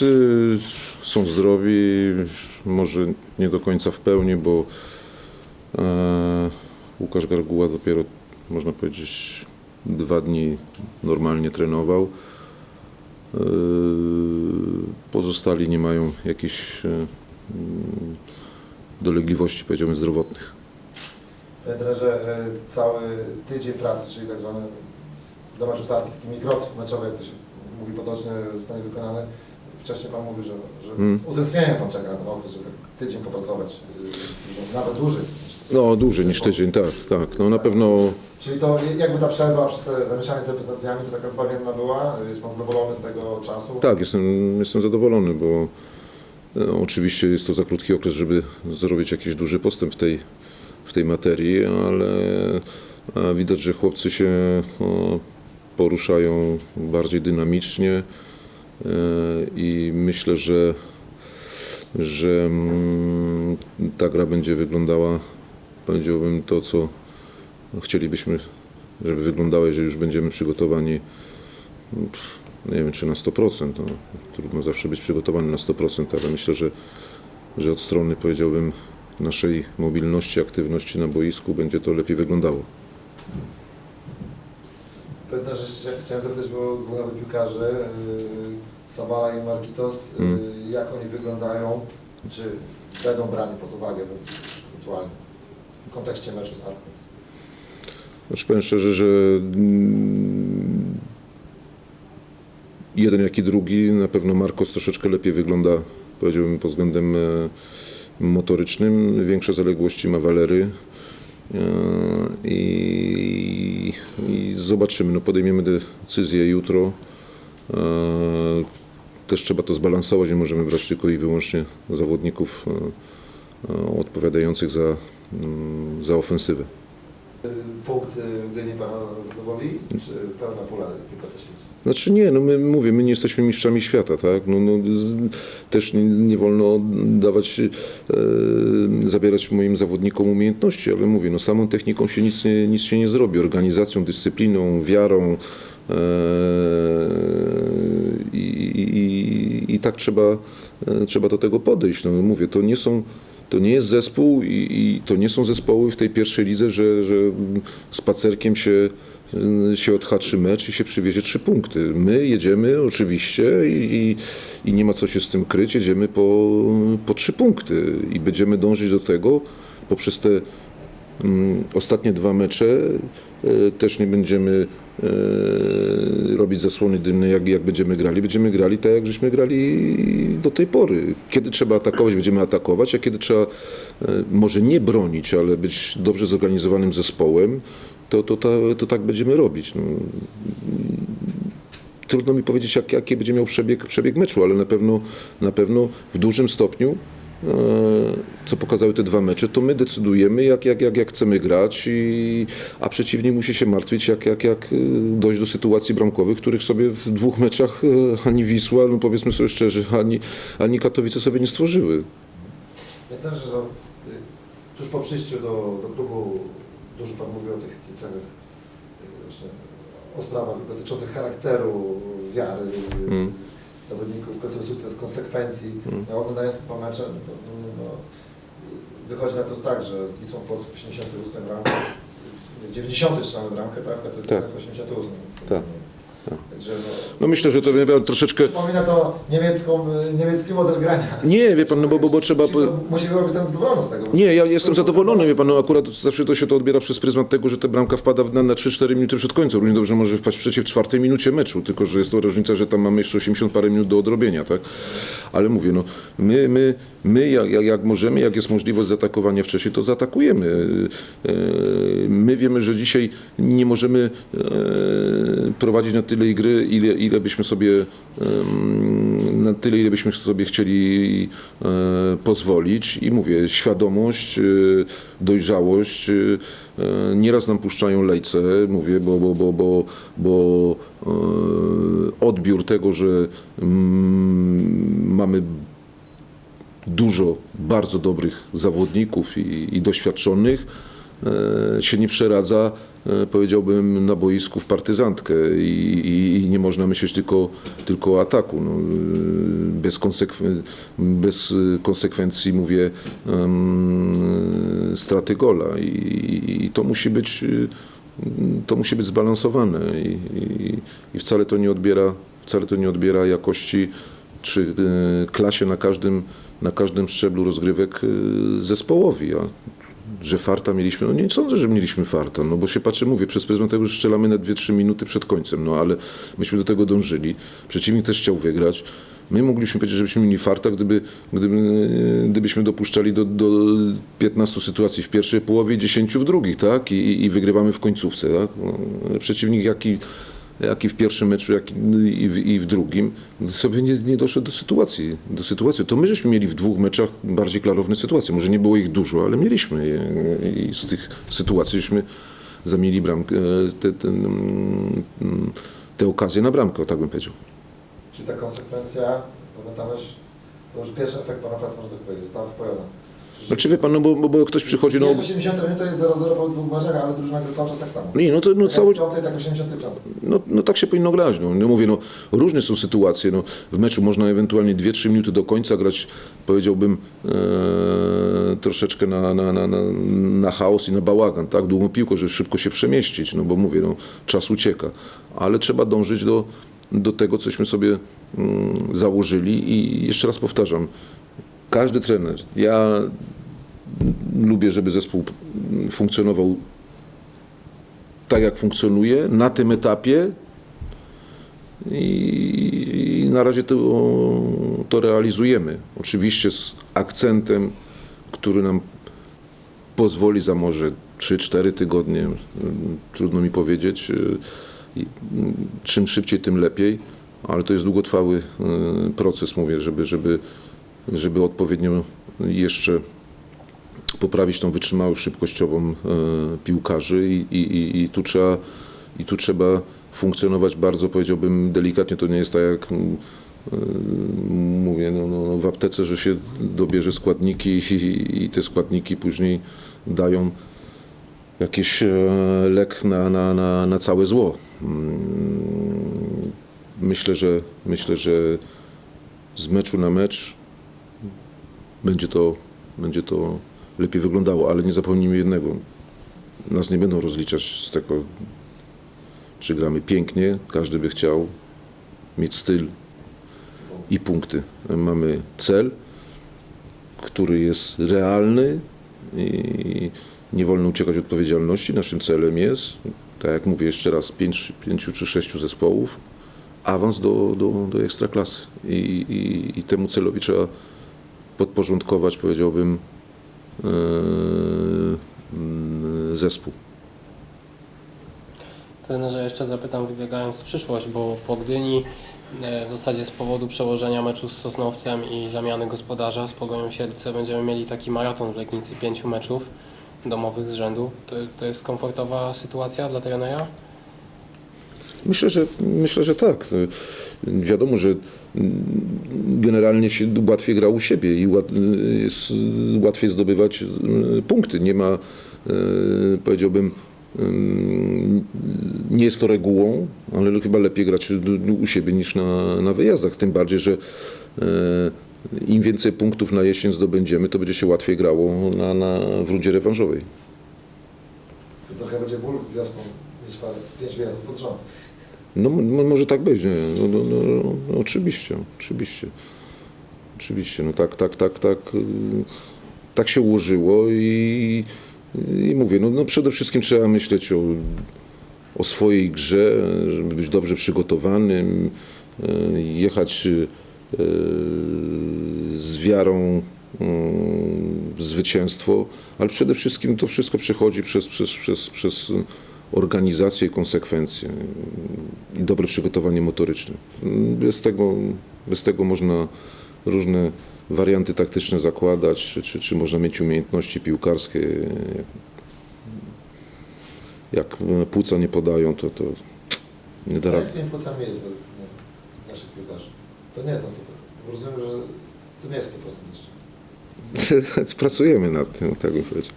chłopcy są zdrowi, może nie do końca w pełni, bo e, Łukasz Garguła dopiero, można powiedzieć, dwa dni normalnie trenował. E, pozostali nie mają jakichś e, mm, dolegliwości, powiedziałbym, zdrowotnych. Trenerze, e, cały tydzień pracy, czyli tak zwany do meczu Arki, taki mikrocykl meczowy, jak to się mówi potocznie, zostanie wykonany. Wcześniej Pan mówił, że, że Hmm. z utęsknieniem Pan czeka na ten okres, żeby tydzień popracować, e, nawet dłużej. No, dłużej niż tydzień, tak, tak. No na pewno Czyli to jakby ta przerwa przy te zamieszanie z reprezentacjami to taka zbawienna była? Jest Pan zadowolony z tego czasu? Tak, jestem, jestem zadowolony, bo e, oczywiście jest to za krótki okres, żeby zrobić jakiś duży postęp w tej, w tej materii, ale widać, że chłopcy się o, poruszają bardziej dynamicznie i myślę, że, że mm, ta gra będzie wyglądała, powiedziałbym, to, co chcielibyśmy, żeby wyglądała, jeżeli już będziemy przygotowani nie wiem czy na 100%, no, trudno zawsze być przygotowany na 100%, ale myślę, że, że od strony powiedziałbym naszej mobilności, aktywności na boisku będzie to lepiej wyglądało. Trenerze, jeszcze chciałem zapytać, bo dwóch nowych piłkarzy, yy, Sabala i Markitos, yy, Mm. jak oni wyglądają, czy będą brani pod uwagę ewentualnie w kontekście meczu z Arką? Znaczy powiem szczerze, że mm, jeden jak i drugi, na pewno Marcos troszeczkę lepiej wygląda, powiedziałbym pod względem e, motorycznym. Większe zaległości ma Walery. E, I, zobaczymy, no podejmiemy decyzję jutro. E, Też trzeba to zbalansować, nie możemy brać tylko i wyłącznie zawodników e, e, odpowiadających za, mm, za ofensywę. Punkt yy, Gdyni Pana zadowoli, czy pełna pula tylko to świeci? Znaczy nie, no my mówię, my nie jesteśmy mistrzami świata, tak? No, no, z, też nie, nie wolno dawać, e, zabierać moim zawodnikom umiejętności, ale mówię, no samą techniką się nic, nie, nic się nie zrobi, organizacją, dyscypliną, wiarą e, i, i, i tak trzeba, e, trzeba do tego podejść. No mówię, to nie są to nie jest zespół i, i to nie są zespoły w tej pierwszej lidze, że, że spacerkiem się, się odhaczy mecz i się przywiezie trzy punkty. My jedziemy oczywiście i, i, i nie ma co się z tym kryć, jedziemy po, po trzy punkty i będziemy dążyć do tego poprzez te mm, ostatnie dwa mecze e, też nie będziemy robić zasłony dymnej, jak, jak będziemy grali. Będziemy grali tak, jak żeśmy grali do tej pory. Kiedy trzeba atakować, będziemy atakować, a kiedy trzeba e, może nie bronić, ale być dobrze zorganizowanym zespołem, to, to, to, to tak będziemy robić. No, trudno mi powiedzieć, jak, jaki będzie miał przebieg, przebieg meczu, ale na pewno, na pewno w dużym stopniu, co pokazały te dwa mecze, to my decydujemy, jak, jak, jak, jak chcemy grać, i, a przeciwnik musi się martwić, jak, jak, jak e, dojść do sytuacji bramkowych, których sobie w dwóch meczach e, ani Wisła, no powiedzmy sobie szczerze, ani, ani Katowice sobie nie stworzyły. Ja też, że tuż po przyjściu do, do klubu dużo Pan mówił o tych właśnie o sprawach dotyczących charakteru, wiary Mm. Zawodników, końcowy sukces, konsekwencji. Mm. Ja oglądając te dwa mecze, to no, wychodzi na to tak, że z Wisłą Płock w 88 bramkę, w 90 strzelamy bramkę, tak, a to Tak. w 88. Tak. Także no, No myślę, że to miał troszeczkę... Przypomina to niemiecką, y, niemiecki model grania. Nie, wie pan, no bo, bo, bo trzeba... Co, Musi być ten zadowolony z tego. Nie, ja jestem zadowolony, wie pan, no akurat zawsze to się to odbiera przez pryzmat tego, że ta bramka wpada na, na 3-4 minuty przed końcem. Równie dobrze może wpaść przeciw czwartej minucie meczu, tylko że jest to różnica, że tam mamy jeszcze 80 parę minut do odrobienia, tak? Ale mówię, no my, my, my jak, jak, jak możemy, jak jest możliwość zaatakowania wcześniej, to zaatakujemy. E, My wiemy, że dzisiaj nie możemy e, prowadzić na tyle gry, ile, ile byśmy sobie na tyle, ile byśmy sobie chcieli e, pozwolić. I mówię, świadomość, e, dojrzałość, e, nieraz nam puszczają lejce, mówię, bo, bo, bo, bo, bo odbiór tego, że mm, mamy dużo bardzo dobrych zawodników i, i doświadczonych się nie przeradza, e, powiedziałbym, na boisku w partyzantkę i, i, i nie można myśleć tylko, tylko o ataku. No, e, bez, konsekwen- bez konsekwencji, mówię, em, straty gola I, i to musi być to musi być zbalansowane i, i, i wcale to nie odbiera wcale to nie odbiera jakości czy y, klasie na każdym, na każdym szczeblu rozgrywek y, zespołowi. A że farta mieliśmy, no nie sądzę, że mieliśmy farta, no bo się patrzy, mówię, przez pryzmat tego, że strzelamy na 2-3 minuty przed końcem, no ale myśmy do tego dążyli. Przeciwnik też chciał wygrać. My mogliśmy powiedzieć, żebyśmy mieli farta, gdyby, gdyby, gdybyśmy dopuszczali do, do 15 sytuacji w pierwszej połowie i 10 w drugiej, tak? I, i wygrywamy w końcówce, tak? No, Przeciwnik jaki jak i w pierwszym meczu, jak i w, i w drugim, sobie nie, nie doszedł do sytuacji, do sytuacji. To my żeśmy mieli w dwóch meczach bardziej klarowne sytuacje. Może nie było ich dużo, ale mieliśmy je. i z tych sytuacji żeśmy zamieli bramkę, te, te, mm, te okazje na bramkę, tak bym powiedział. Czy ta konsekwencja, pamiętałeś, to już pierwszy efekt Pana pracy, można tak powiedzieć, została wpojona. Znaczy wie pan, no bo, bo, bo ktoś przychodzi, no... Jest 80 minut, to jest 0-0 w dwóch meczach, ale drużyna gra cały czas tak samo. Nie, no to no, Tak cały, jak tak w 85. No, no tak się powinno grać. No. No mówię, no, różne są sytuacje. No, w meczu można ewentualnie 2-3 minuty do końca grać, powiedziałbym, e, troszeczkę na, na, na, na, na chaos i na bałagan, tak? Długą piłką, żeby szybko się przemieścić, no bo mówię, no, czas ucieka. Ale trzeba dążyć do, do tego, cośmy sobie mm, założyli i jeszcze raz powtarzam, każdy trener, ja lubię, żeby zespół funkcjonował tak jak funkcjonuje na tym etapie. I, na razie to, to realizujemy. Oczywiście z akcentem, który nam pozwoli za może 3-4 tygodnie, trudno mi powiedzieć, czym szybciej, tym lepiej, ale to jest długotrwały y, proces, mówię, żeby, żeby, żeby odpowiednio jeszcze poprawić tą wytrzymałość szybkościową e, piłkarzy i, i, i, tu trzeba, i tu trzeba funkcjonować bardzo, powiedziałbym, delikatnie. To nie jest tak jak mm, e, mówię, no, no, no w aptece, że się dobierze składniki i, i te składniki później dają jakiś e, lek na, na, na, na całe zło. Mm, Myślę, że myślę, że z meczu na mecz będzie to, będzie to lepiej wyglądało, ale nie zapomnijmy jednego. Nas nie będą rozliczać z tego, czy gramy pięknie, każdy by chciał mieć styl i punkty. Mamy cel, który jest realny i nie wolno uciekać od odpowiedzialności. Naszym celem jest, tak jak mówię jeszcze raz, pięciu czy sześciu zespołów, awans do, do, do ekstraklasy. I, i, I temu celowi trzeba podporządkować, powiedziałbym, e, mm, zespół. Trenerze, jeszcze zapytam, wybiegając w przyszłość, bo po Gdyni e, w zasadzie z powodu przełożenia meczu z Sosnowcem i zamiany gospodarza z Pogonią Siedlce będziemy mieli taki maraton w Legnicy pięciu meczów domowych z rzędu. To, to jest komfortowa sytuacja dla trenera? Myślę, że myślę, że tak. Wiadomo, że generalnie się łatwiej gra u siebie i jest łatwiej zdobywać y, punkty. Nie ma, y, powiedziałbym, y, nie jest to regułą, ale chyba lepiej grać u siebie niż na, na wyjazdach. Tym bardziej, że im więcej punktów na jesień zdobędziemy, to będzie się łatwiej grało na, na, w rundzie rewanżowej. Trochę będzie ból wiosną mieć parę, pięć wyjazdów pod rząd. No, może tak być, nie? No, no, no, no, oczywiście, oczywiście. Oczywiście, no tak, tak, tak, tak, y, tak się ułożyło i, i mówię, no, no przede wszystkim trzeba myśleć o, o swojej grze, żeby być dobrze przygotowanym, y, jechać y, z wiarą zwycięstwo, ale przede wszystkim to wszystko przechodzi przez, przez, przez, przez organizację i konsekwencje i dobre przygotowanie motoryczne. Bez tego, bez tego można różne warianty taktyczne zakładać, czy, czy, czy można mieć umiejętności piłkarskie. Jak płuca nie podają, to, to nie da Jak rady. z tymi płucami jest według naszych piłkarzy? To nie jest na 100%. Bo Rozumiem, że to nie jest 100% jeszcze. Pracujemy nad tym, tak bym powiedział.